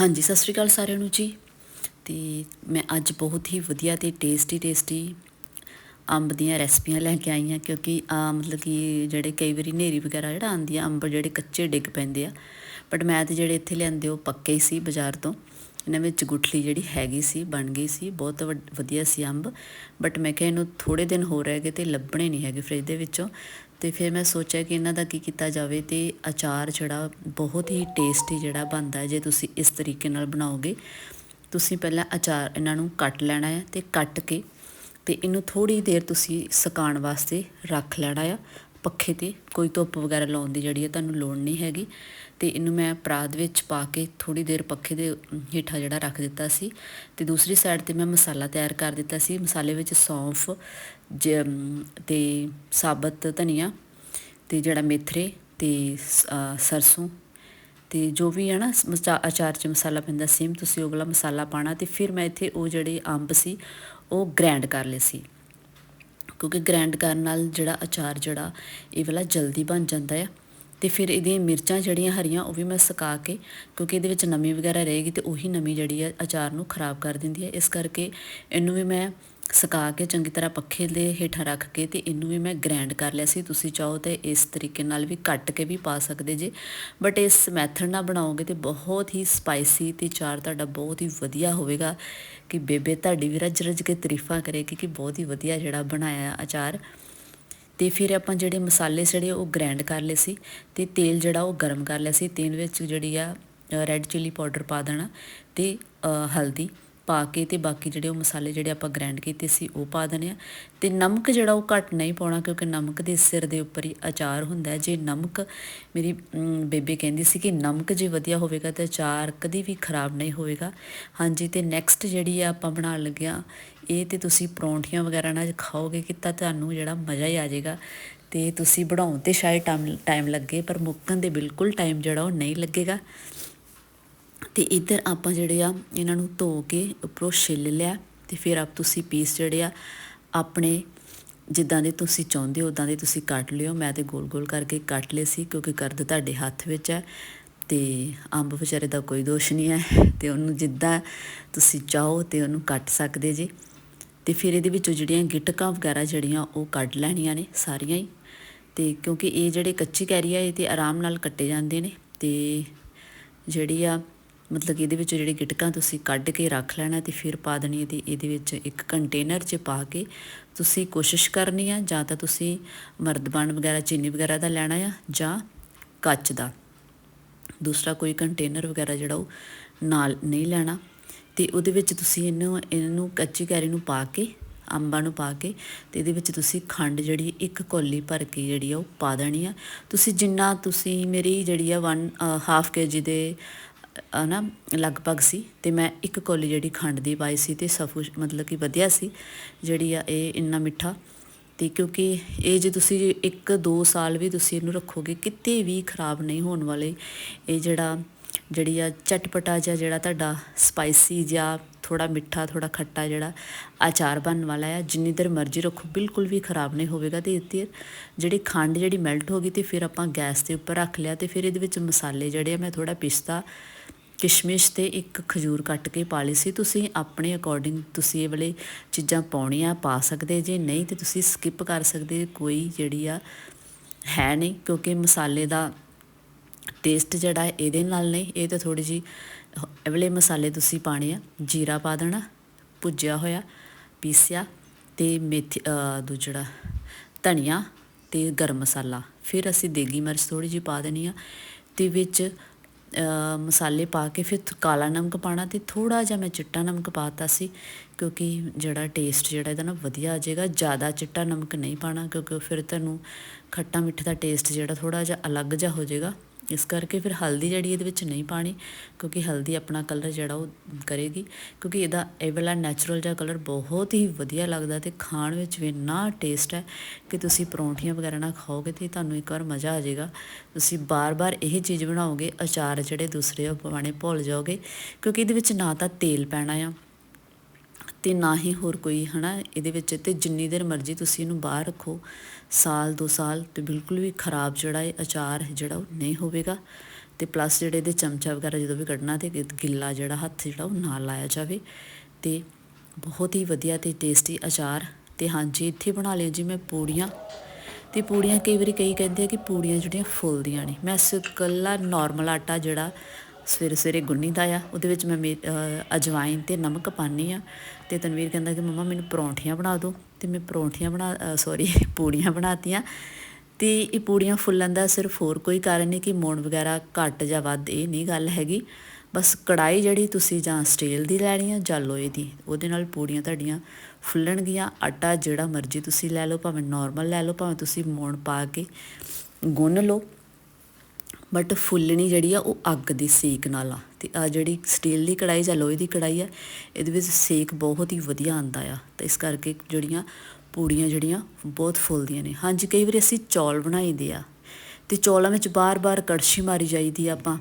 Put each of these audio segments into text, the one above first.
ਹਾਂਜੀ, ਸਤਿ ਸ਼੍ਰੀ ਅਕਾਲ ਸਾਰਿਆਂ ਨੂੰ ਜੀ। ਤੇ ਮੈਂ ਅੱਜ ਬਹੁਤ ਹੀ ਵਧੀਆ ਤੇ ਟੇਸਟੀ ਟੇਸਟੀ ਅੰਬ ਦੀਆਂ ਰੈਸਪੀਆਂ ਲੈ ਕੇ ਆਈ ਹਾਂ, ਕਿਉਂਕਿ ਆ ਮਤਲਬ ਕਿ ਜਿਹੜੇ ਕਈ ਵਾਰੀ ਨੇਰੀ ਵਗੈਰਾ ਜਿਹੜਾ ਆਂਦੀ ਆ, ਅੰਬ ਜਿਹੜੇ ਕੱਚੇ ਡਿੱਗ ਪੈਂਦੇ ਆ। ਬਟ ਮੈਂ ਤੇ ਜਿਹੜੇ ਇੱਥੇ ਲਿਆਂਦੇ ਉਹ ਪੱਕੇ ਹੀ ਸੀ ਬਾਜ਼ਾਰ ਤੋਂ। ਇਹਨਾਂ ਵਿੱਚ ਗੁਠਲੀ ਜਿਹੜੀ ਹੈਗੀ ਸੀ, ਬਣ ਗਈ ਸੀ, ਬਹੁਤ ਵਧੀਆ ਸੀ ਅੰਬ ਬਟ ਮੈਂ ਕਿਹਾ ਇਹਨੂੰ ਥੋੜੇ ਦਿਨ ਹੋ ਰਹੇ ਗਏ ਤੇ ਲੱਭਣੇ ਨਹੀਂ ਹੈਗੇ ਫ੍ਰਿਜ ਦੇ ਵਿੱਚੋਂ। ਤੇ ਫਿਰ ਮੈਂ ਸੋਚਿਆ ਕਿ ਇਹਨਾਂ ਦਾ ਕੀ ਕੀਤਾ ਜਾਵੇ ਤੇ ਅਚਾਰ ਜਿਹੜਾ ਬਹੁਤ ਹੀ ਟੇਸਟੀ ਜਿਹੜਾ ਬਣਦਾ ਜੇ ਤੁਸੀਂ ਇਸ ਤਰੀਕੇ ਨਾਲ ਬਣਾਓਗੇ। ਤੁਸੀਂ ਪਹਿਲਾਂ ਅਚਾਰ ਇਹਨਾਂ ਨੂੰ ਕੱਟ ਲੈਣਾ ਹੈ ਤੇ ਕੱਟ ਕੇ ਤੇ ਇਹਨੂੰ ਥੋੜੀ ਦੇਰ ਤੁਸੀਂ ਸੁਕਾਉਣ ਵਾਸਤੇ ਰੱਖ ਲੈਣਾ ਆ। ਪੱਖੇ ਤੇ ਕੋਈ ਧੁੱਪ ਵਗੈਰਾ ਲਾਉਣ ਦੀ ਜਿਹੜੀ ਹੈ ਤੁਹਾਨੂੰ ਲੋੜ ਨਹੀਂ ਹੈਗੀ। ਤੇ ਇਹਨੂੰ ਮੈਂ ਪਰਾਤ ਵਿੱਚ ਪਾ ਕੇ ਥੋੜੀ ਦੇਰ ਪੱਖੇ ਦੇ ਹੇਠਾਂ ਜਿਹੜਾ ਰੱਖ ਦਿੱਤਾ ਸੀ। ਤੇ ਦੂਸਰੀ ਸਾਈਡ ਤੇ ਮੈਂ ਮਸਾਲਾ ਤਿਆਰ ਕਰ ਦਿੱਤਾ ਸੀ। ਮਸਾਲੇ ਵਿੱਚ ਸੌਂਫ ਤੇ ਸਾਬਤ ਧਨੀਆ ਤੇ ਜਿਹੜਾ ਮੇਥਰੇ ਤੇ ਸਰਸੋਂ ਤੇ ਜੋ ਵੀ ਹੈ ਨਾ ਅਚਾਰ ਚ ਮਸਾਲਾ ਪੈਂਦਾ ਸੇਮ ਤੁਸੀਂ ਉਹ ਵਾਲਾ ਮਸਾਲਾ ਪਾਣਾ ਤੇ ਫਿਰ ਮੈਂ ਇੱਥੇ ਉਹ ਜਿਹੜੇ ਅੰਬ ਸੀ, ਉਹ ਗ੍ਰੈਂਡ ਕਰ ਲਏ ਸੀ। ਕਿਉਂਕਿ ਗ੍ਰਾਈਂਡ ਕਰਨ ਨਾਲ ਜਿਹੜਾ ਅਚਾਰ ਜਿਹੜਾ, ਇਹ ਵਾਲਾ ਜਲਦੀ ਬਣ ਜਾਂਦਾ ਆ। ਤੇ ਫਿਰ ਇਹਦੀਆਂ ਮਿਰਚਾਂ ਜਿਹੜੀਆਂ ਹਰੀਆਂ, ਉਹ ਵੀ ਮੈਂ ਸੁਕਾ ਕੇ, ਕਿਉਂਕਿ ਇਹਦੇ ਵਿੱਚ ਨਮੀ ਵਗੈਰਾ ਰਹੇਗੀ ਤੇ ਉਹੀ ਨਮੀ ਜਿਹੜੀ ਆ ਅਚਾਰ ਨੂੰ ਖਰਾਬ ਕਰ ਦਿੰਦੀ ਹੈ ਇਸ ਕਰਕੇ ਇਹਨੂੰ ਵੀ ਮੈਂ ਸੁਕਾ ਕੇ ਚੰਗੀ ਤਰ੍ਹਾਂ ਪੱਖੇ ਦੇ ਹੇਠਾਂ ਰੱਖ ਕੇ ਤੇ ਇਹਨੂੰ ਵੀ ਮੈਂ ਗ੍ਰਾਈਂਡ ਕਰ ਲਿਆ ਸੀ। ਤੁਸੀਂ ਚਾਹੋ ਤਾਂ ਇਸ ਤਰੀਕੇ ਨਾਲ ਵੀ ਕੱਟ ਕੇ ਵੀ ਪਾ ਸਕਦੇ ਜੇ। ਬਟ ਇਸ ਮੈਥਡ ਨਾਲ ਬਣਾਓਗੇ ਤੇ ਬਹੁਤ ਹੀ ਸਪਾਈਸੀ ਤੇ ਚਾਰ ਤੁਹਾਡਾ ਬਹੁਤ ਹੀ ਵਧੀਆ ਹੋਵੇਗਾ ਕਿ ਬੇਬੇ ਤੁਹਾਡੀ ਵੀ ਰੱਜ ਰੱਜ ਕੇ ਤਾਰੀਫਾਂ ਕਰੇਗੀ ਕਿ ਬਹੁਤ ਹੀ ਵਧੀਆ ਜਿਹੜਾ ਬਣਾਇਆ ਅਚਾਰ। ਤੇ ਫਿਰ ਆਪਾਂ ਜਿਹੜੇ ਮਸਾਲੇ ਜਿਹੜੇ ਉਹ ਗ੍ਰਾਈਂਡ ਕਰ ਲਏ ਸੀ ਤੇ ਤੇਲ ਜਿਹੜਾ ਉਹ ਗਰਮ ਕਰ ਲਿਆ ਸੀ। ਤੇਲ ਵਿੱਚ ਜਿਹੜੀ ਆ ਰੈੱਡ ਚਿੱਲੀ ਪਾਊਡਰ ਪਾ ਦੇਣਾ ਤੇ ਹਲਦੀ। ਪਾ ਕੇ ਤੇ ਬਾਕੀ ਜਿਹੜੇ ਉਹ ਮਸਾਲੇ ਜਿਹੜੇ ਆਪਾਂ ਗ੍ਰਾਈਂਡ ਕੀਤੇ ਸੀ ਉਹ ਪਾ ਦਨੇ ਆ ਤੇ ਨਮਕ ਜਿਹੜਾ ਉਹ ਘੱਟ ਨਹੀਂ ਪਾਉਣਾ ਕਿਉਂਕਿ ਨਮਕ ਦੇ ਸਿਰ ਦੇ ਉੱਪਰ ਹੀ ਅਚਾਰ ਹੁੰਦਾ ਜੇ ਨਮਕ ਮੇਰੀ ਬੇਬੇ ਕਹਿੰਦੀ ਸੀ ਕਿ ਨਮਕ ਜੇ ਵਧੀਆ ਹੋਵੇਗਾ ਤਾਂ ਅਚਾਰ ਕਦੀ ਵੀ ਖਰਾਬ ਨਹੀਂ ਹੋਵੇਗਾ। ਹਾਂਜੀ, ਤੇ ਨੈਕਸਟ ਜਿਹੜੀ ਆ ਆਪਾਂ ਬਣਾਉਣ ਲੱਗਿਆ ਇਹ ਤੇ ਤੁਸੀਂ ਪਰੌਂਠੀਆਂ ਵਗੈਰਾ ਨਾਲ ਖਾਓਗੇ ਕਿ ਤੁਹਾਨੂੰ ਜਿਹੜਾ ਮਜ਼ਾ ਹੀ ਆ ਜਾਏਗਾ। ਤੇ ਤੁਸੀਂ ਬਣਾਉਣ ਤੇ ਸ਼ਾਇਦ ਟਾਈਮ ਲੱਗੇ, ਪਰ ਮੁੱਕਣ ਦੇ ਬਿਲਕੁਲ ਟਾਈਮ ਜਿਹੜਾ ਉਹ ਨਹੀਂ ਲੱਗੇਗਾ। ਤੇ ਇੱਧਰ ਆਪਾਂ ਜਿਹੜੇ ਆ, ਇਹਨਾਂ ਨੂੰ ਧੋ ਕੇ ਉੱਪਰੋਂ ਛਿੱਲ ਲਿਆ ਤੇ ਫਿਰ ਆਪ ਤੁਸੀਂ ਪੀਸ ਜਿਹੜੇ ਆ, ਆਪਣੇ ਜਿੱਦਾਂ ਦੇ ਤੁਸੀਂ ਚਾਹੁੰਦੇ ਹੋ ਉਦਾਂ ਦੇ ਤੁਸੀਂ ਕੱਟ ਲਿਓ। ਮੈਂ ਤੇ ਗੋਲ-ਗੋਲ ਕਰਕੇ ਕੱਟ ਲਏ ਸੀ ਕਿਉਂਕਿ ਕਰਦ ਤੁਹਾਡੇ ਹੱਥ ਵਿੱਚ ਹੈ ਤੇ ਅੰਬ ਵਿਚਾਰੇ ਦਾ ਕੋਈ ਦੋਸ਼ ਨਹੀਂ ਹੈ ਤੇ ਉਹਨੂੰ ਜਿੱਦਾਂ ਤੁਸੀਂ ਚਾਹੋ ਤੇ ਉਹਨੂੰ ਕੱਟ ਸਕਦੇ ਜੀ। ਤੇ ਫਿਰ ਇਹਦੇ ਵਿੱਚੋਂ ਜਿਹੜੀਆਂ ਗਿਟਕਾਂ ਵਗੈਰਾ ਜਿਹੜੀਆਂ, ਉਹ ਕੱਢ ਲੈਣੀਆਂ ਨੇ ਸਾਰੀਆਂ ਹੀ। ਤੇ ਕਿਉਂਕਿ ਇਹ ਜਿਹੜੇ ਕੱਚੀ ਕੈਰੀ ਆ, ਇਹ ਤੇ ਆਰਾਮ ਨਾਲ ਕੱਟੇ ਜਾਂਦੇ ਨੇ ਤੇ ਜਿਹੜੀ ਆ ਮਤਲਬ ਕਿ ਇਹਦੇ ਵਿੱਚ ਜਿਹੜੀ ਗਿਟਕਾਂ ਤੁਸੀਂ ਕੱਢ ਕੇ ਰੱਖ ਲੈਣਾ ਤੇ ਫਿਰ ਪਾ ਦੇਣੀ ਇਹਦੇ ਇਹਦੇ ਵਿੱਚ ਇੱਕ ਕੰਟੇਨਰ 'ਚ ਪਾ ਕੇ ਤੁਸੀਂ ਕੋਸ਼ਿਸ਼ ਕਰਨੀ ਆ ਜਾਂ ਤਾਂ ਤੁਸੀਂ ਮਰਦਬਾਨ ਵਗੈਰਾ, ਚੀਨੀ ਵਗੈਰਾ ਦਾ ਲੈਣਾ ਆ ਜਾਂ ਕੱਚ ਦਾ। ਦੂਸਰਾ ਕੋਈ ਕੰਟੇਨਰ ਵਗੈਰਾ ਜਿਹੜਾ ਉਹ ਨਾਲ ਨਹੀਂ ਲੈਣਾ ਤੇ ਉਹਦੇ ਵਿੱਚ ਤੁਸੀਂ ਇਹਨੂੰ ਇਹਨੂੰ ਕੱਚੀ ਕੈਰੀ ਨੂੰ ਪਾ ਕੇ, ਅੰਬਾਂ ਨੂੰ ਪਾ ਕੇ ਤੇ ਇਹਦੇ ਵਿੱਚ ਤੁਸੀਂ ਖੰਡ ਜਿਹੜੀ ਇੱਕ ਕੋਲੀ ਭਰ ਕੇ ਜਿਹੜੀ ਆ ਉਹ ਪਾ ਦੇਣੀ ਆ। ਤੁਸੀਂ ਜਿੰਨਾ ਤੁਸੀਂ ਮੇਰੀ ਜਿਹੜੀ ਆ 1 ਹਾਫ ਕੇਜੀ ਦੇ ਨਾ ਲਗਭਗ ਸੀ ਤੇ ਮੈਂ ਇੱਕ ਕੋਲੀ ਜਿਹੜੀ ਖੰਡ ਦੀ ਪਾਈ ਸੀ ਤੇ ਸਫੂ ਮਤਲਬ ਕਿ ਵਧੀਆ ਸੀ, ਜਿਹੜੀ ਆ ਇਹ ਇੰਨਾ ਮਿੱਠਾ। ਤੇ ਕਿਉਂਕਿ ਇਹ ਜੇ ਤੁਸੀਂ 1-2 ਸਾਲ ਵੀ ਤੁਸੀਂ ਇਹਨੂੰ ਰੱਖੋਗੇ, ਕਿਤੇ ਵੀ ਖਰਾਬ ਨਹੀਂ ਹੋਣ ਵਾਲੇ। ਇਹ ਜਿਹੜਾ, ਜਿਹੜੀ ਆ ਚਟਪਟਾ ਜਿਹਾ ਜਿਹੜਾ ਤੁਹਾਡਾ ਸਪਾਈਸੀ ਜਾਂ ਥੋੜਾ ਮਿੱਠਾ ਥੋੜਾ ਖੱਟਾ ਜਿਹੜਾ ਆਚਾਰ ਬਣਨ ਵਾਲਾ ਆ, ਜਿੰਨੀ ਦੇਰ ਮਰਜ਼ੀ ਰੱਖੋ, ਬਿਲਕੁਲ ਵੀ ਖਰਾਬ ਨਹੀਂ ਹੋਵੇਗਾ ਤੇ ਇੱਥੇ ਜਿਹੜੀ ਖੰਡ ਜਿਹੜੀ ਮੈਲਟ ਹੋ ਗਈ ਤੇ ਫਿਰ ਆਪਾਂ ਗੈਸ ਦੇ ਉੱਪਰ ਰੱਖ ਲਿਆ ਤੇ ਫਿਰ ਇਹਦੇ ਵਿੱਚ ਮਸਾਲੇ ਜਿਹੜੇ ਆ, ਮੈਂ ਥੋੜਾ ਪਿਸਤਾ ਕਿਸ਼ਮਿਸ਼ ਤੇ ਇੱਕ ਖਜੂਰ ਕੱਟ ਕੇ ਪਾ ਲਈ ਸੀ। ਤੁਸੀਂ ਆਪਣੇ ਅਕੋਰਡਿੰਗ ਤੁਸੀਂ ਇਹ ਵਾਲੇ ਚੀਜ਼ਾਂ ਪਾਉਣੀਆਂ ਪਾ ਸਕਦੇ ਜੇ ਨਹੀਂ ਤੇ ਤੁਸੀਂ ਸਕਿਪ ਕਰ ਸਕਦੇ। ਕੋਈ ਜਿਹੜੀ ਆ ਹੈ ਨਹੀਂ ਕਿਉਂਕਿ ਮਸਾਲੇ ਦਾ ਟੇਸਟ ਜਿਹੜਾ ਇਹਦੇ ਨਾਲ ਨਹੀਂ ਇਹ ਤਾਂ ਥੋੜੀ ਜੀ ਇਹ ਵਾਲੇ ਮਸਾਲੇ ਤੁਸੀਂ ਪਾਣੇ ਆ। ਜੀਰਾ ਪਾ ਦੇਣਾ, ਭੁੱਜਿਆ ਹੋਇਆ, ਪੀਸਿਆ ਤੇ ਮੇਥੀ ਦੂਜੜਾ ਧਨੀਆ ਤੇ ਗਰਮ ਮਸਾਲਾ। ਫਿਰ ਅਸੀਂ ਦੇਗੀ ਮਿਰਚ ਥੋੜੀ ਜੀ ਪਾ ਦੇਣੀ ਆ। ਤੇ ਵਿੱਚ ਮਸਾਲੇ ਪਾ ਕੇ ਫਿਰ ਕਾਲਾ ਨਮਕ ਪਾਣਾ ਤੇ ਥੋੜਾ ਜਿਹਾ ਮੈਂ ਚਿੱਟਾ ਨਮਕ ਪਾਤਾ ਸੀ, ਕਿਉਂਕਿ ਜਿਹੜਾ ਟੇਸਟ ਜਿਹੜਾ ਇਹਦਾ ਨਾ ਵਧੀਆ ਆ ਜਾਏਗਾ, ਜ਼ਿਆਦਾ ਚਿੱਟਾ ਨਮਕ ਨਹੀਂ ਪਾਣਾ ਕਿਉਂਕਿ ਫਿਰ ਤੁਹਾਨੂੰ ਖੱਟਾ ਮਿੱਠਾ ਦਾ ਟੇਸਟ ਜਿਹੜਾ ਥੋੜਾ ਜਿਹਾ ਅਲੱਗ ਜਿਹਾ ਹੋ ਜਾਏਗਾ। ਇਸ ਕਰਕੇ ਫਿਰ ਹਲਦੀ ਜਿਹੜੀ ਇਹਦੇ ਵਿੱਚ ਨਹੀਂ ਪਾਣੀ, ਕਿਉਂਕਿ ਹਲਦੀ ਆਪਣਾ ਕਲਰ ਜਿਹੜਾ ਉਹ ਕਰੇਗੀ, ਕਿਉਂਕਿ ਇਹਦਾ ਇਹ ਵਾਲਾ ਨੈਚੁਰਲ ਜਿਹਾ ਕਲਰ ਬਹੁਤ ਹੀ ਵਧੀਆ ਲੱਗਦਾ ਤੇ ਖਾਣ ਵਿੱਚ ਵੀ ਨਾ ਟੇਸਟ ਹੈ ਕਿ ਤੁਸੀਂ ਪਰੌਂਠੀਆਂ ਵਗੈਰਾ ਨਾਲ ਖਾਓਗੇ ਤੇ ਤੁਹਾਨੂੰ ਇੱਕ ਵਾਰ ਮਜ਼ਾ ਆ ਜਾਏਗਾ। ਤੁਸੀਂ ਬਾਰ-ਬਾਰ ਇਹ ਚੀਜ਼ ਬਣਾਓਗੇ, ਅਚਾਰ ਜਿਹੜੇ ਦੂਸਰੇ ਉਹ ਪਾਣੇ ਭੁੱਲ ਜਾਓਗੇ, ਕਿਉਂਕਿ ਇਹਦੇ ਵਿੱਚ ਨਾ ਤਾਂ ਤੇਲ ਪੈਣਾ ਆ। ਤੇ ਨਾ ਹੀ ਹੋਰ ਕੋਈ, ਹਨਾ? ਇਹਦੇ ਵਿੱਚ ਤੇ ਜਿੰਨੀ ਦੇਰ ਮਰਜ਼ੀ ਤੁਸੀਂ ਇਹਨੂੰ ਬਾਹਰ ਰੱਖੋ, ਸਾਲ, ਦੋ ਸਾਲ ਤੇ ਬਿਲਕੁਲ ਵੀ ਖਰਾਬ ਜਿਹੜਾ ਇਹ ਅਚਾਰ ਜਿਹੜਾ ਉਹ ਨਹੀਂ ਹੋਵੇਗਾ। ਤੇ ਪਲੱਸ ਜਿਹੜੇ ਇਹਦੇ ਚਮਚਾ ਵਗੈਰਾ ਜਦੋਂ ਵੀ ਕੱਢਣਾ ਤੇ ਗਿੱਲਾ ਜਿਹੜਾ ਹੱਥ ਜਿਹੜਾ ਉਹ ਨਾ ਲਾਇਆ ਜਾਵੇ। ਤੇ ਬਹੁਤ ਹੀ ਵਧੀਆ ਤੇ ਟੇਸਟੀ ਅਚਾਰ। ਤੇ ਹਾਂਜੀ, ਇੱਥੇ ਬਣਾ ਲਿਆ ਜੀ ਮੈਂ ਪੂੜੀਆਂ। ਤੇ ਪੂੜੀਆਂ ਕਈ ਵਾਰੀ ਕਈ ਕਹਿੰਦੇ ਆ ਕਿ ਪੂੜੀਆਂ ਜਿਹੜੀਆਂ ਫੁੱਲਦੀਆਂ ਨੇ। ਮੈਂ ਸ ਇਕੱਲਾ ਨਾਰਮਲ ਆਟਾ ਜਿਹੜਾ ਸਵੇਰੇ ਸਵੇਰੇ ਗੁੰਨੀਦਾ ਆ, ਉਹਦੇ ਵਿੱਚ ਮੈਂ ਮੇ ਅਜਵਾਇਨ ਤੇ ਨਮਕ ਪਾਉਂਦੀ ਆ ਤੇ ਤਨਵੀਰ ਕਹਿੰਦਾ ਕਿ ਮੰਮਾ ਮੈਨੂੰ ਪਰੌਂਠੀਆਂ ਬਣਾ ਦਿਓ ਤੇ ਮੈਂ ਪਰੌਂਠੀਆਂ ਬਣਾ ਸੌਰੀ ਪੂੜੀਆਂ ਬਣਾਤੀਆਂ। ਤੇ ਇਹ ਪੂੜੀਆਂ ਫੁੱਲਣ ਦਾ ਸਿਰਫ ਹੋਰ ਕੋਈ ਕਾਰਨ ਨਹੀਂ ਕਿ ਮੋਣ ਵਗੈਰਾ ਘੱਟ ਜਾਂ ਵੱਧ ਇਹ ਨਹੀਂ ਗੱਲ ਹੈਗੀ। ਬਸ ਕੜਾਈ ਜਿਹੜੀ ਤੁਸੀਂ ਜਾਂ ਸਟੀਲ ਦੀ ਲੈਣੀ ਆ ਜਾਂ ਲੋਹੇ ਦੀ, ਉਹਦੇ ਨਾਲ ਪੂੜੀਆਂ ਤੁਹਾਡੀਆਂ ਫੁੱਲਣਗੀਆਂ। ਆਟਾ ਜਿਹੜਾ ਮਰਜ਼ੀ ਤੁਸੀਂ ਲੈ ਲਓ, ਭਾਵੇਂ ਨਾਰਮਲ ਲੈ ਲਓ, ਭਾਵੇਂ ਤੁਸੀਂ ਮੋਣ ਪਾ ਕੇ ਗੁੰਨ ਲਓ। ਬਟ ਫੁੱਲਣੀ ਜਿਹੜੀ ਆ, ਉਹ ਅੱਗ ਦੀ ਸੇਕ ਨਾਲ ਆ। ਤੇ ਆ ਜਿਹੜੀ ਸਟੀਲ ਦੀ ਕੜਾਈ ਜਾਂ ਲੋਹੇ ਦੀ ਕੜਾਈ ਆ, ਇਹਦੇ ਵਿੱਚ ਸੇਕ ਬਹੁਤ ਹੀ ਵਧੀਆ ਆਂਦਾ ਆ। ਤੇ ਇਸ ਕਰਕੇ ਜਿਹੜੀਆਂ ਪੂੜੀਆਂ ਜਿਹੜੀਆਂ, ਬਹੁਤ ਫੁੱਲਦੀਆਂ ਨੇ। ਹਾਂਜੀ, ਕਈ ਵਾਰੀ ਅਸੀਂ ਚੌਲ ਬਣਾਈਦੇ ਆ। ਤੇ ਚੌਲਾਂ ਵਿੱਚ ਬਾਰ-ਬਾਰ ਕੜਛੀ ਮਾਰੀ ਜਾਈਦੀ ਆ ਆਪਾਂ।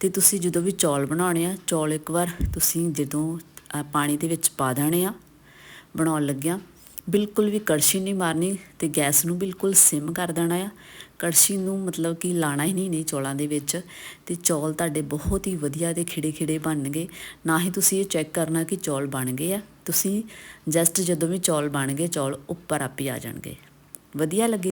ਤੇ ਤੁਸੀਂ ਜਦੋਂ ਵੀ ਚੌਲ ਬਣਾਉਣੇ ਆ, ਚੌਲ ਇੱਕ ਵਾਰ ਤੁਸੀਂ ਜਦੋਂ ਪਾਣੀ ਦੇ ਵਿੱਚ ਪਾ ਦੇਣੇ ਆ, ਬਣਾਉਣ ਲੱਗਿਆ, ਬਿਲਕੁਲ ਵੀ ਕੜਛੀ ਨਹੀਂ ਮਾਰਨੀ ਤੇ ਗੈਸ ਨੂੰ ਬਿਲਕੁਲ ਸਿਮ ਕਰ ਦੇਣਾ ਆ। ਕੜਛੀ ਨੂੰ ਮਤਲਬ ਕਿ ਲਾਣਾ ਹੀ ਨਹੀਂ ਨਹੀਂ ਚੌਲਾਂ ਦੇ ਵਿੱਚ। ਤੇ ਚੌਲ ਤੁਹਾਡੇ ਬਹੁਤ ਹੀ ਵਧੀਆ ਤੇ ਖਿੜੇ ਖਿੜੇ ਬਣਨਗੇ ਨਾ ਹੀ ਤੁਸੀਂ ਇਹ ਚੈੱਕ ਕਰਨਾ ਕਿ ਚੌਲ ਬਣ ਗਏ ਆ। ਤੁਸੀਂ ਜਸਟ ਜਦੋਂ ਵੀ ਚੌਲ ਬਣ ਗਏ, ਚੌਲ ਉੱਪਰ ਆਪੇ ਆ ਜਾਣਗੇ। ਵਧੀਆ ਲੱਗੇ।